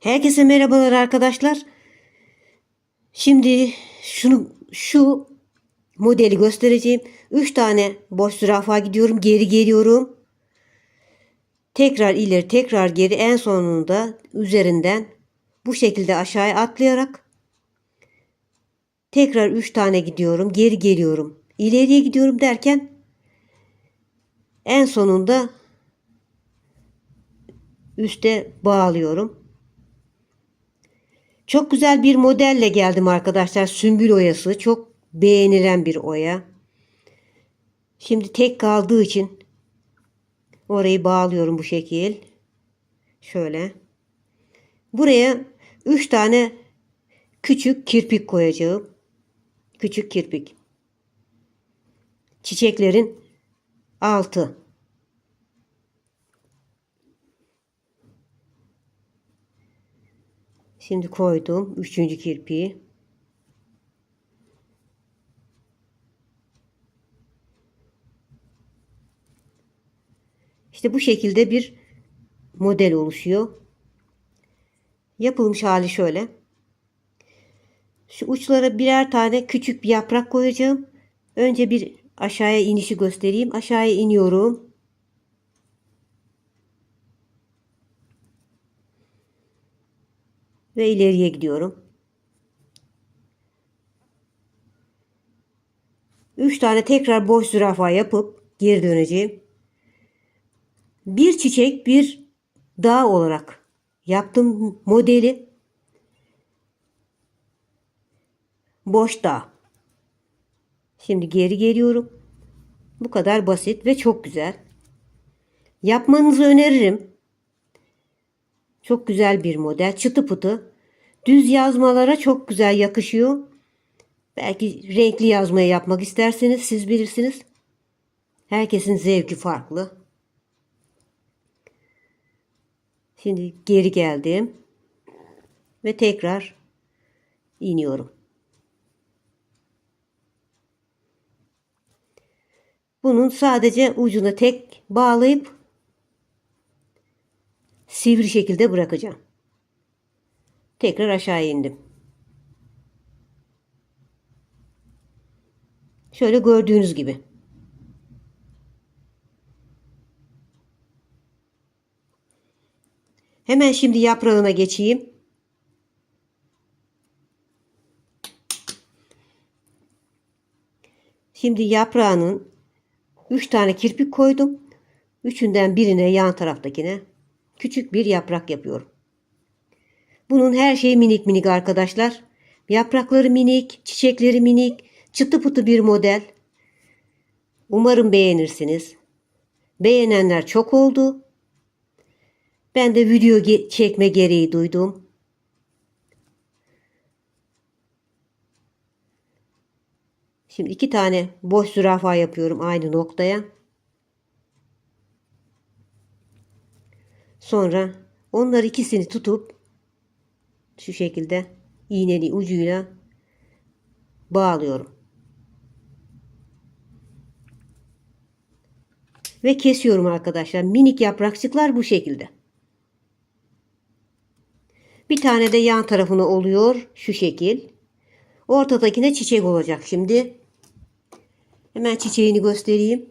Herkese merhabalar arkadaşlar. Şimdi şunu şu modeli göstereceğim. 3 tane boş zürafa gidiyorum. Geri geliyorum. Tekrar ileri tekrar geri en sonunda üzerinden bu şekilde aşağıya atlayarak tekrar 3 tane gidiyorum. Geri geliyorum. İleriye gidiyorum derken en sonunda üste bağlıyorum. Çok güzel bir modelle geldim arkadaşlar. Sümbül oyası. Çok beğenilen bir oya. Şimdi tek kaldığı için orayı bağlıyorum bu şekil. Şöyle. Buraya 3 tane küçük kirpik koyacağım. Küçük kirpik. Çiçeklerin altı. Şimdi koydum üçüncü kirpiği. İşte bu şekilde bir model oluşuyor. Yapılmış hali şöyle. Şu uçlara birer tane küçük bir yaprak koyacağım. Önce bir aşağıya inişi göstereyim. Aşağıya iniyorum. Ve ileriye gidiyorum. Üç tane tekrar boş zürafa yapıp geri döneceğim. Bir çiçek bir dağ olarak yaptım modeli. Boş dağ. Şimdi geri geliyorum. Bu kadar basit ve çok güzel. Yapmanızı öneririm. Çok güzel bir model. Çıtı pıtı. Düz yazmalara çok güzel yakışıyor. Belki renkli yazmayı yapmak isterseniz siz bilirsiniz. Herkesin zevki farklı. Şimdi geri geldim. Ve tekrar iniyorum. Bunun sadece ucuna tek bağlayıp sivri şekilde bırakacağım. Tekrar aşağı indim. Şöyle gördüğünüz gibi. Hemen şimdi yaprağına geçeyim. Şimdi yaprağının 3 tane kirpik koydum. Üçünden birine yan taraftakine küçük bir yaprak yapıyorum. Bunun her şeyi minik minik arkadaşlar. Yaprakları minik, çiçekleri minik, çıtı pıtı bir model. Umarım beğenirsiniz. Beğenenler çok oldu. Ben de video çekme gereği duydum. Şimdi iki tane boş zürafa yapıyorum aynı noktaya. Sonra onlar ikisini tutup şu şekilde iğneli ucuyla bağlıyorum. Ve kesiyorum arkadaşlar. Minik yaprakçıklar bu şekilde. Bir tane de yan tarafına oluyor şu şekil. Ortadakine çiçek olacak şimdi. Hemen çiçeğini göstereyim.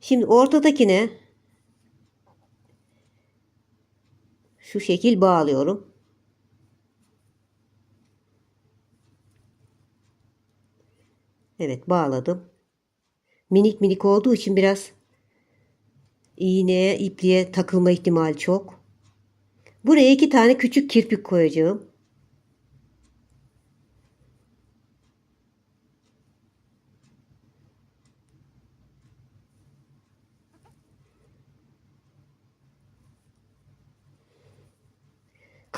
Şimdi ortadakine şu şekil bağlıyorum. Evet bağladım. Minik minik olduğu için biraz iğneye, ipliğe takılma ihtimali çok. Buraya iki tane küçük kirpik koyacağım.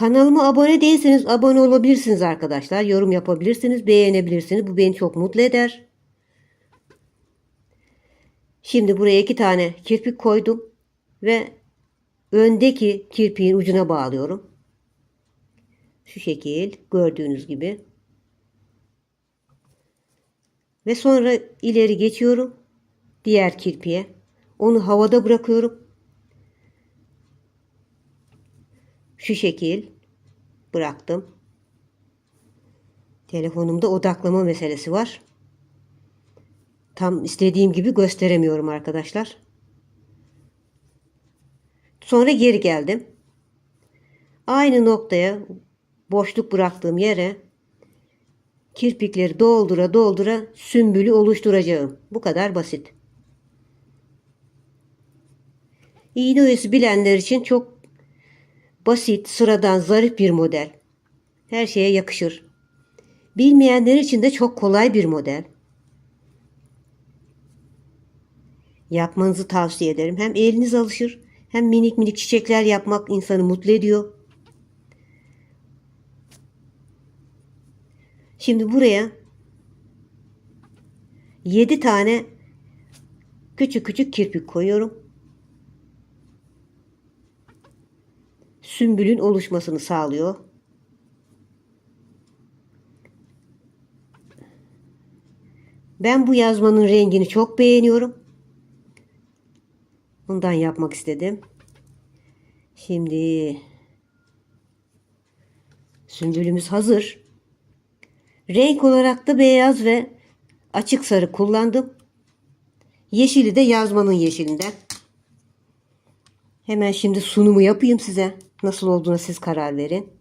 Kanalıma abone değilseniz abone olabilirsiniz arkadaşlar. Yorum yapabilirsiniz, beğenebilirsiniz. Bu beni çok mutlu eder. Şimdi buraya iki tane kirpik koydum ve öndeki kirpiğin ucuna bağlıyorum. Şu şekil gördüğünüz gibi. Ve sonra ileri geçiyorum diğer kirpiye. Onu havada bırakıyorum. Şu şekil bıraktım. Telefonumda odaklama meselesi var. Tam istediğim gibi gösteremiyorum arkadaşlar. Sonra geri geldim. Aynı noktaya boşluk bıraktığım yere kirpikleri doldura doldura sümbülü oluşturacağım. Bu kadar basit. İğne oyası bilenler için çok basit, sıradan, zarif bir model. Her şeye yakışır. Bilmeyenler için de çok kolay bir model. Yapmanızı tavsiye ederim. Hem eliniz alışır, hem minik minik çiçekler yapmak insanı mutlu ediyor. Şimdi buraya 7 tane küçük küçük kirpik koyuyorum. Sümbülün oluşmasını sağlıyor. Ben bu yazmanın rengini çok beğeniyorum. Bundan yapmak istedim. Şimdi sümbülümüz hazır. Renk olarak da beyaz ve açık sarı kullandım. Yeşili de yazmanın yeşilinden. Hemen şimdi sunumu yapayım size. Nasıl olduğuna siz karar verin.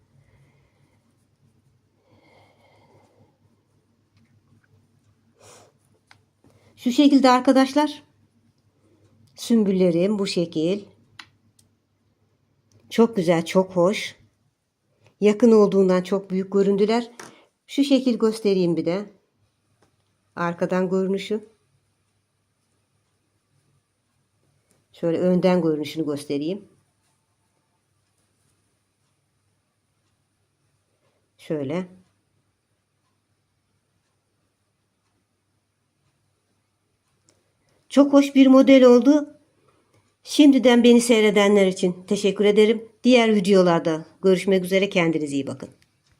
Şu şekilde arkadaşlar. Sümbüllerim bu şekil. Çok güzel, çok hoş. Yakın olduğundan çok büyük göründüler. Şu şekil göstereyim bir de. Arkadan görünüşü. Şöyle önden görünüşünü göstereyim. Şöyle. Çok hoş bir model oldu. Şimdiden beni seyredenler için teşekkür ederim. Diğer videolarda görüşmek üzere kendinize iyi bakın.